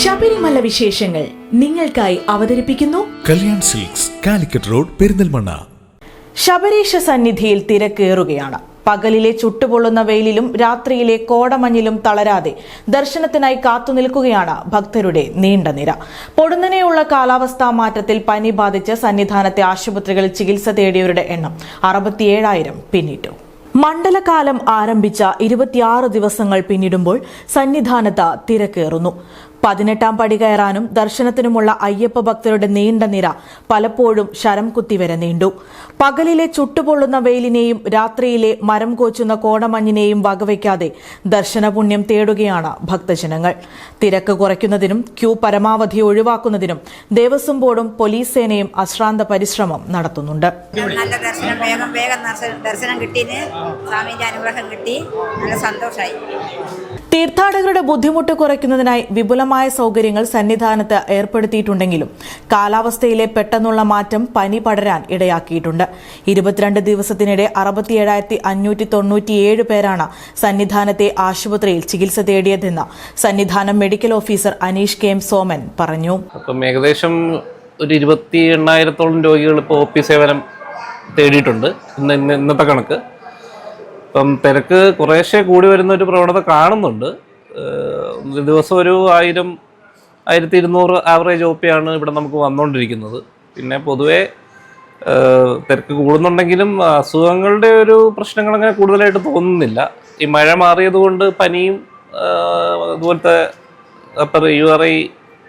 ശബരിമല വിശേഷങ്ങൾ നിങ്ങൾക്കായി അവതരിപ്പിക്കുന്നു കല്യാൺ സിൽക്സ് കാലിക്കറ്റ് റോഡ് പെരിന്തൽമണ്ണ. ശബരീശ സന്നിധിയിൽ തിരക്കേറുകയാണ്. പകലിലെ ചുട്ടുപൊള്ളുന്ന വെയിലിലും രാത്രിയിലെ കോടമഞ്ഞിലും തളരാതെ ദർശനത്തിനായി കാത്തുനിൽക്കുകയാണ് ഭക്തരുടെ നീണ്ട നിര. പൊടുന്നനെയുള്ള കാലാവസ്ഥാ മാറ്റത്തിൽ പനി ബാധിച്ച് സന്നിധാനത്തെ ആശുപത്രികളിൽ ചികിത്സ തേടിയവരുടെ എണ്ണം അറുപത്തിയേഴായിരം പിന്നിട്ടു. മണ്ഡലകാലം ആരംഭിച്ച ഇരുപത്തിയാറ് ദിവസങ്ങൾ പിന്നിടുമ്പോൾ സന്നിധാനത്ത് തിരക്കേറുന്നു. പതിനെട്ടാം പടി കയറാനും ദർശനത്തിനുമുള്ള അയ്യപ്പ ഭക്തരുടെ നീണ്ട നിര പലപ്പോഴും ശരം കുത്തിവരെ നീണ്ടു. പകലിലെ ചുട്ടുപൊള്ളുന്ന വെയിലിനെയും രാത്രിയിലെ മരം കോച്ചുന്ന കോടമഞ്ഞിനെയും വകവയ്ക്കാതെ ദർശനപുണ്യം തേടുകയാണ് ഭക്തജനങ്ങൾ. തിരക്ക് കുറയ്ക്കുന്നതിനും ക്യൂ പരമാവധി ഒഴിവാക്കുന്നതിനും ദേവസ്വം ബോർഡും പോലീസ് സേനയും അശ്രാന്ത പരിശ്രമം നടത്തുന്നുണ്ട്. നല്ല ദർശനം. വേഗം വേഗം ദർശനം കിട്ടിയതിന് സ്വാമിന്റെ അനുഗ്രഹം കിട്ടി. നല്ല സന്തോഷമായി തീർത്ഥാടകരുടെ ബുദ്ധിമുട്ട് കുറയ്ക്കുന്നതിനായി വിപുലമായ സൗകര്യങ്ങൾ സന്നിധാനത്ത് ഏർപ്പെടുത്തിയിട്ടുണ്ടെങ്കിലും കാലാവസ്ഥയിലെ പെട്ടെന്നുള്ള മാറ്റം പനി പടരാൻ ഇടയാക്കിയിട്ടുണ്ട്. ഇരുപത്തിരണ്ട് ദിവസത്തിനിടെ അറുപത്തിയേഴായിരത്തി അഞ്ഞൂറ്റി തൊണ്ണൂറ്റിയേഴ് പേരാണ് സന്നിധാനത്തെ ആശുപത്രിയിൽ ചികിത്സ തേടിയതെന്ന് Sannidhanam medical officer Aneesh K M Soman പറഞ്ഞു. ഏകദേശം ഒരു ഇരുപത്തി എണ്ണായിരത്തോളം രോഗികൾ ഇപ്പോൾ ഒ പി സേവനം തേടിയിട്ടുണ്ട് ഇന്ന് ഇന്ന് ഇന്നത്തെ കണക്ക്. ഇപ്പം തിരക്ക് കുറേശ്ശെ കൂടി വരുന്ന ഒരു പ്രവണത കാണുന്നുണ്ട്. ദിവസം ഒരു ആയിരം ആയിരത്തി ഇരുന്നൂറ് ആവറേജ് ഒ ആണ് ഇവിടെ നമുക്ക് വന്നുകൊണ്ടിരിക്കുന്നത് പിന്നെ പൊതുവേ തിരക്ക് കൂടുന്നുണ്ടെങ്കിലും അസുഖങ്ങളുടെ ഒരു പ്രശ്നങ്ങൾ അങ്ങനെ കൂടുതലായിട്ട് തോന്നുന്നില്ല. ഈ മഴ മാറിയത് കൊണ്ട് പനിയും അതുപോലത്തെ upper U R I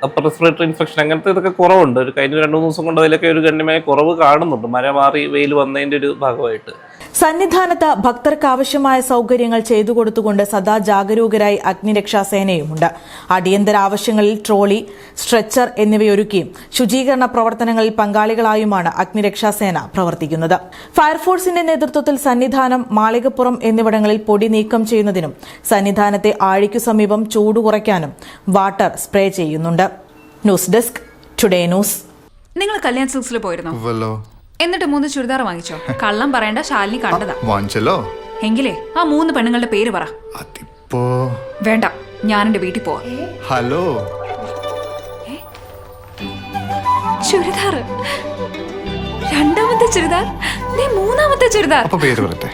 upper respiratory infection അങ്ങനത്തെ ഇതൊക്കെ കുറവുണ്ട്. ഒരു കഴിഞ്ഞ രണ്ടു മൂന്ന് ദിവസം കൊണ്ട് അതിലൊക്കെ ഒരു ഗണ്യമായ കുറവ് കാണുന്നുണ്ട്. മഴ മാറി വെയിൽ വന്നതിന്റെ ഒരു ഭാഗമായിട്ട്. സന്നിധാനത്ത് ഭക്തർക്ക് ആവശ്യമായ സൗകര്യങ്ങൾ ചെയ്തു കൊടുത്തുകൊണ്ട് സദാ ജാഗരൂകരായി അഗ്നിരക്ഷാസേനയുമുണ്ട്. അടിയന്തര ആവശ്യങ്ങളിൽ ട്രോളി സ്ട്രെച്ചർ എന്നിവയൊരുക്കിയും ശുചീകരണ പ്രവർത്തനങ്ങളിൽ പങ്കാളികളായുമാണ് അഗ്നിരക്ഷാസേന പ്രവർത്തിക്കുന്നത്. ഫയർഫോഴ്സിന്റെ നേതൃത്വത്തിൽ സന്നിധാനം മാളികപ്പുറം എന്നിവിടങ്ങളിൽ പൊടി നീക്കം ചെയ്യുന്നതിനും സന്നിധാനത്തെ ആഴിക്കു സമീപം ചൂട് കുറയ്ക്കാനും വാട്ടർ സ്പ്രേ ചെയ്യുന്നുണ്ട്. News desk today news. നിങ്ങൾ കല്യാൺ സിൽക്സിൽ പോയിരുന്നു? വല്ലോ എന്നിട്ട് മൂന്ന് ചുരിദാർ വാങ്ങിച്ചോ? കള്ളം പറയണ്ട ശാലിനി കണ്ടതാ. വാങ്ങിച്ചല്ലോ. എങ്കിലേ ആ മൂന്ന് പെണ്ണുങ്ങളുടെ പേര് പറ. അതിപ്പോ? വേണ്ട ഞാൻ എന്റെ വീട്ടിൽ പോവാ. ഹലോ. ചുരിദാർ? രണ്ടാമത്തെ ചുരിദാർ? ദേ മൂന്നാമത്തെ ചുരിദാർ. അപ്പൊ പേര് പറയട്ടെ.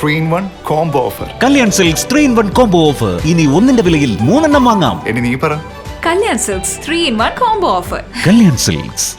Three in one combo offer Kalyan silks three in one combo offer ഇനി ഒന്നിന്റെ വിലയിൽ മൂന്നെണ്ണം വാങ്ങാം. ഇനി നീ പറ. Kalyan silks three in one combo offer Kalyan silks.